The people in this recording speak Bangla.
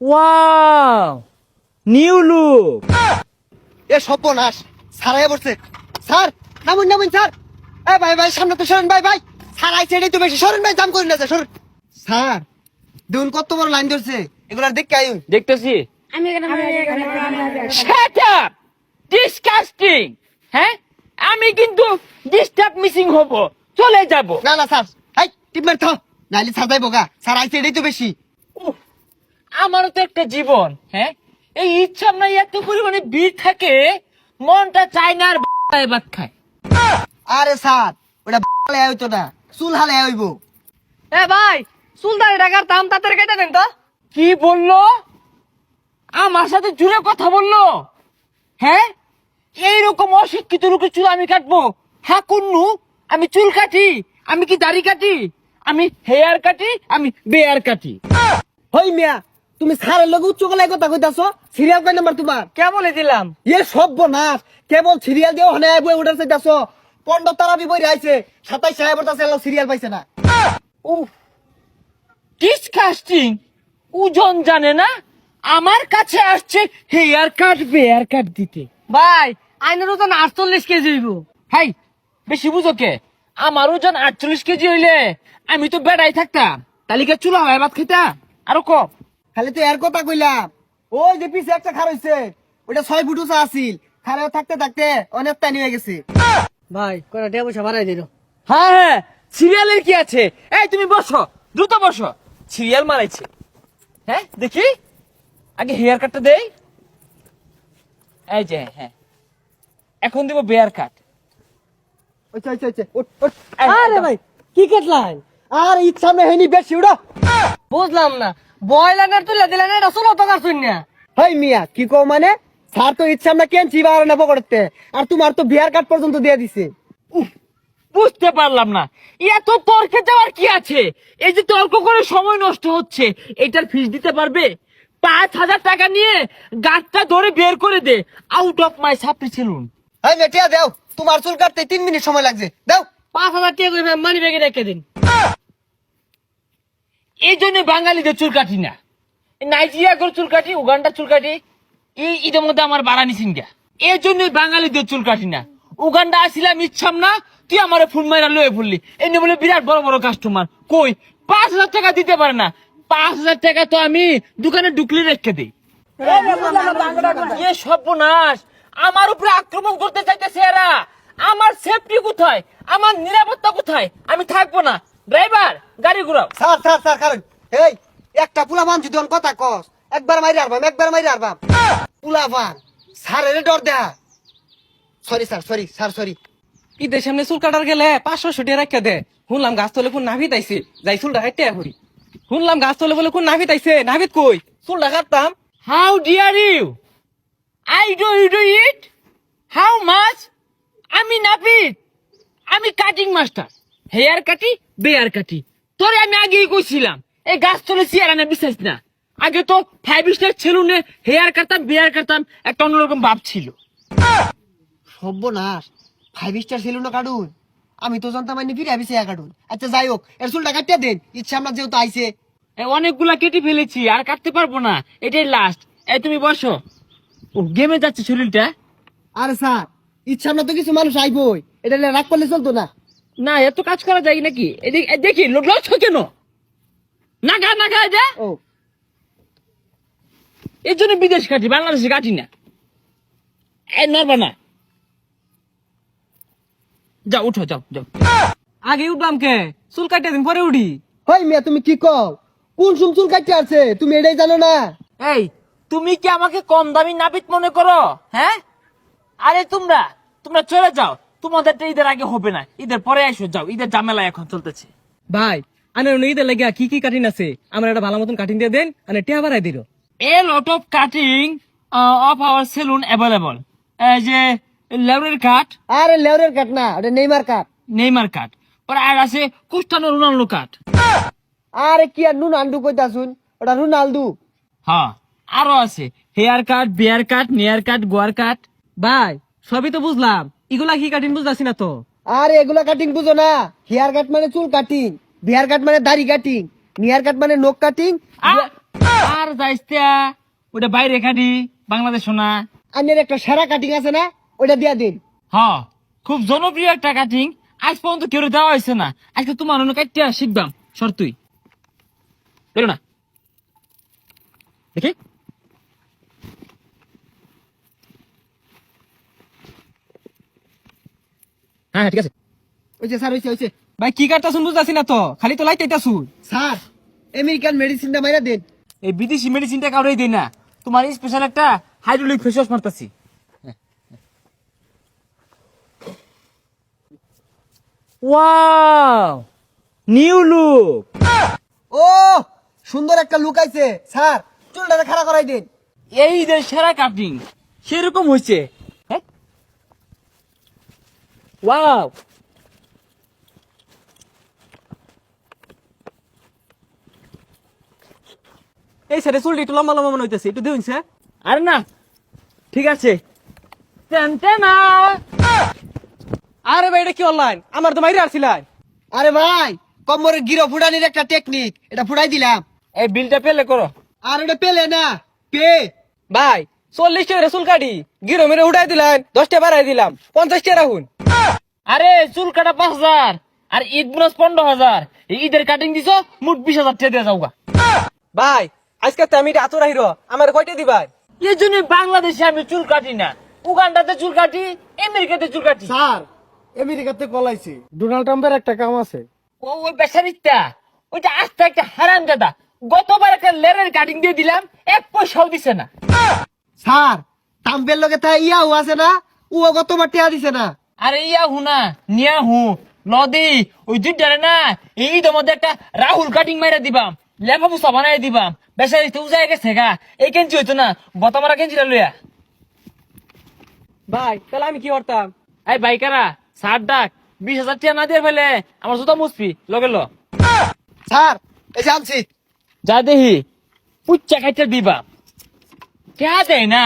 ওয়াও নিউ লুক এ সর্বনাশ! সারাই পড়ছে। Sir নামুন নামুন sir. এ ভাই ভাই সামনে তো সরেন ভাই ভাই। স্যার আইছে এটাই তো বেশি। সরেন ভাই করেন না স্যার স্যার দেখুন কত বড় লাইন ধরছে। এগুলা দেখতে আইন। দেখতেছি। আমি এখানে আমি এখানে Shut হ্যাঁ? আমি কিন্তু ডিস্টার্ব মিসিং হব। চলে যাব। না না স্যার। হাই টিপমার থাও নাইলে স্যার যাইবো গা। স্যার আইছে এটাই তো বেশি। আমারও তো একটা জীবন হ্যাঁ? এই ইচ্ছা নাই এত পরিমাণে ভিড় থাকে মনটা চায় না আর ভাত খায়। আরে স্যার ওটা হালে হইতো না চুল হালে হইব। এ ভাই সুলতান টাকার দাম তাড়াতাড়ি কেটে দেন তো। কি বলল? আমার সাথে জুড়ে কথা বলল? হ্যাঁ? এইরকম অশিক্ষিত লোকের চুল আমি কাটবো। হ্যাঁ কুন্নু আমি চুল কাটি আমি কি দাড়ি কাটি? আমি হেয়ার কাটি আমি বেয়ার কাটি। হই মিয়া তুমি স্যারের লোক উচ্চ গলায় কথা কইতাছো? সিরিয়াল কয় নাম্বার তোমার? কে বলে দিলাম এ সব সর্বনাশ। কেবল সিরিয়াল দিয়ে হনে বই উঠার চাইতাছো। পন্ডত তারাবি বই আইছে। সাতাইশ সাহেব তাছে সিরিয়াল পাইছে না। উফ ডিসকাস্টিং ওজন জানে না? আমার কাছে আসছে হেয়ার কাট বেয়ার কাট দিতে। ভাই আইনের ওজন আটচল্লিশ কেজি হইব। হাই বেশি বুঝো কে? আমার ওজন আটচল্লিশ কেজি হইলে আমি তো বেড়াই থাকতাম। তালিকা চুলা হয় ভাত খেতা আরও কম। খালি তো এর কথা কইলাম ওই যে পিছে একটা খার হইছে ওটা ছয় ফুট উঁচা আছিল। খারে থাকতে থাকতে অনেক টানি হয়ে গেছে। ভাই কটা পয়সা বাড়াই দিল? হ্যাঁ হ্যাঁ সিরিয়ালের কি আছে? এই তুমি বসো দ্রুত বসো। সিরিয়াল মারাইছে। হ্যাঁ দেখি। আগে হেয়ার কাটটা দেই। এই যে হ্যাঁ। এখন দেবো বেয়ার কাট ওইছে উঠ, উঠ। আরে ভাই কি কাটলাই আর ইচ্ছা সামনে হয়নি বেশি উড়ো। বুঝলাম না। বয়লানের তুলে দিলেন এটা ষোলো টাকার শূন্য হাই মিয়া কি কও মানে? স্যার তো ইচ্ছা আমরা কেন চিবা না পকড়তে আর তোমার তো বিয়ার কার্ড পর্যন্ত দিয়ে দিছে। বুঝতে পারলাম না। এত তর্কে যাওয়ার কি আছে? এই যে তর্ক করে সময় নষ্ট হচ্ছে এটার ফিস দিতে পারবে? পাঁচ হাজার টাকা নিয়ে গাছটা ধরে বের করে দে। আউট অফ মাই সাপ্রি সেলুন হাই মেটিয়া দাও। তোমার চুল কাটতে তিন মিনিট সময় লাগছে। দাও। পাঁচ হাজার টাকা করে মানি ব্যাগে রেখে দিন। এই জন্য বাঙালিদের চুল কাটি না নাইজেরিয়া করে চুল কাটি উগান্ডার চুল কাটি এই মধ্যে আমার বাড়ানি সিংহা এই জন্য বাঙালিদের চুল কাটি না। উগান্ডা আসিলাম, ইচ্ছাম না, তুই আমার ফুল মাইরা লয়ে ফুললি। এনে বলে বিরাট বড় বড় কাস্টমার কই? পাঁচ হাজার টাকা দিতে পারে না। পাঁচ হাজার টাকা তো আমি দোকানে ঢুকলে রেখে দিই। সর্বনাশ! আমার উপরে আক্রমণ করতে চাইতেছে এরা। আমার সেফটি কোথায়? আমার নিরাপত্তা কোথায়? আমি থাকব না। ড্রাইভার গাড়ি ঘুরাও। স্যার স্যার স্যার কারণ এই একটা পুলা মান যদি কথা কস। একবার মাইরে আরবাম একবার মাইরে আরবাম পুলা বান স্যার এর ডর দেয়া sorry sir sorry sir sorry ঈদের সামনে চুল কাটার গেলে পাঁচশো ছুটিয়ে রাখতে দে। শুনলাম গাছ তলে কোন নাভিত আইছে। যাই চুলটা কাটতে হরি শুনলাম গাছ তলে বলে কোন নাভিত আইছে। নাভিত কই? চুলটা কাটতাম। How dare you? I do you do it? How much? আমি নাপিত আমি কাটিং মাস্টার হেয়ার কাটি বেয়ার কাটি তোরে আমি আগেই কইছিলাম এই গাছ তলে চেয়ার আনা বিশ্বাস না। আগে তো ফাইভ স্টার সেলুনে হেয়ার কাটতাম বেয়ার কাটতাম একটা অন্যরকম ভাব ছিল। সর্বনাশ ফাইভ স্টার ছিল না কাটুন। আমি তো জানতাম আইনি ফিরে আবিছে কাটুন। আচ্ছা যাই হোক এর চুলটা কাটিয়ে দেন ইচ্ছা আমরা যেহেতু আইছে। অনেকগুলা কেটে ফেলেছি আর কাটতে পারব না এটাই লাস্ট এই তুমি বসো। ও গেমে যাচ্ছে শরীরটা। আরে স্যার ইচ্ছা আমরা তো কিছু মানুষ আইবই। এটা রাগ করলে চলতো না। না এত কাজ করা যায় নাকি? দেখি লড়ছ কেন? নাগা নাগা ও। এর জন্য বিদেশ কাটি বাংলাদেশে কাটি না। এ নড়বা না। যাও উঠো যাও যাও। আগে উঠলাম কে? চুল কাটিয়ে দিন পরে উঠি। হই মিয়া তুমি কি কও? কোন সুম চুল কাটতে আছে তুমি এটাই জানো না। এই তুমি কি আমাকে কম দামি নাপিত মনে করো? হ্যাঁ? আরে তোমরা তোমরা চলে যাও। তোমাদেরটা ঈদের আগে হবে না। ঈদের পরে এসো যাও। ঈদের ঝামেলা এখন চলতেছে। ভাই আনে ঈদের লেগে কি কি কাটিং আছে? আমার একটা ভালো মতন কাটিং দিয়ে দেন আনে টিয়া বাড়াই দিল। Of cutting uh, of our saloon available এই যে লেবরের কাট আরে লেউরের কাট না ওটা নেইমার কাট নেইমার কাট পরে আর আছে কুস্টানো রোনাল্ডো কাট আরে কি আর নুন আন্ডু কইতা শুন ওটা রুনালদু হ্যাঁ আরও আছে। হেয়ার কাট বিয়ার কাট নেয়ার কাট গোয়ার কাট ভাই সবই তো বুঝলাম। এগুলা কি কাটিং বুঝতেছি না তো? আরে এগুলা কাটিং বুঝো না। হেয়ার কাট মানে চুল কাটিং বিয়ার কাট মানে দাড়ি কাটিং নিয়ার কাট মানে নখ কাটিং আর আইস্তা ওটা বাইরে কাটি বাংলাদেশ না আনের একটা সেরা কাটিং আছে না ওইটা দিয়া দিন। হ খুব জনপ্রিয় একটা কাটিং আজ পর্যন্ত কেউ দেওয়া হয়েছে না। আজকে তোমার অন্য কাটতে শিখবাম সর তুই। বেরো না। দেখি। হ্যাঁ হ্যাঁ, ঠিক আছে। ওই যে স্যার হইছে হইছে ভাই কি কাটতা শুন বুঝতাছি না তো। খালি তো লাইটাইতাছু স্যার আমেরিকান মেডিসিনটা মাইরা দিন। এই বিদেশি মেডিসিনটা কাউরেই দেই না। তোমার স্পেশাল একটা হাইড্রোলিক ফেস ওয়াশ মারতাছি। ওয়াও নিউ লুক ও সুন্দর একটা লুক আইছে। স্যার চুলটা খাড়া করাই দিন। এই যে সেরা কাটিং সেরকম হয়েছে হ্যাঁ ওয়াও এই সাইডে চুলটি একটু লম্বা লম্বা মনে হইতেছে একটু দেখুন স্যার। আরে না ঠিক আছে। টেন টেনা। আরে ভাই এটা কি অনলাইন আমার তো মাইরে আসছিলেন আরে ভাই কম্বরের গিরো ফুটানির একটা টেকনিক এটা ফুটাই দিলাম। এই বিলটা পেলে করো। আর ওটা পেলে না পে। ভাই চল্লিশ টাকা চুল কাটি গিরো মেরে উঠাই দিলেন দশ টাকা বাড়াই দিলাম পঞ্চাশ টাকা রাখুন। আরে চুল কাটা পাঁচ হাজার। আর ঈদ বোনাস পনেরো হাজার। ঈদের কাটিং দিছো মোট বিশ হাজার টাকা দিয়ে যাওগা। ভাই আজকে তো আমি আতুরা হিরো আমার কয়টা দিবাই এই জন্য বাংলাদেশে আমি চুল কাটি না। উগান্ডাতে চুল কাটি আমেরিকাতে চুল কাটি। স্যার আমেরিকাতে কলাইছে ডোনাল্ড ট্রাম্পের একটা কাম আছে। ও ওই বেচারিটা ওইটা আস্তে একটা হারাম দাদা। গতবার একটা লেরের কাটিং দিয়ে দিলাম এক পয়সাও দিছে না। স্যার ট্রাম্পের লগে তা ইয়াও আছে না ও গতবার টিয়া দিছে না। আরে ইয়া হুনা নিয়া হু নদী ওই দুইটারে না এই মধ্যে একটা রাহুল কাটিং মাইরা দিবাম লেফা বুসা বানাই দিবাম বেচারি তো উজায় গেছে গা এই কেঞ্চি হইতো না গতমারা কেঞ্চিটা লইয়া। ভাই তাহলে আমি কি করতাম? এই বাইকারা সার ডাক বিশ হাজার টাকা না দিয়ে ফেলে আমার জুতা মুসপি লগে ল। স্যার এই যা দেহি পুচ্চা খাইতে দিবা কে দেয় না?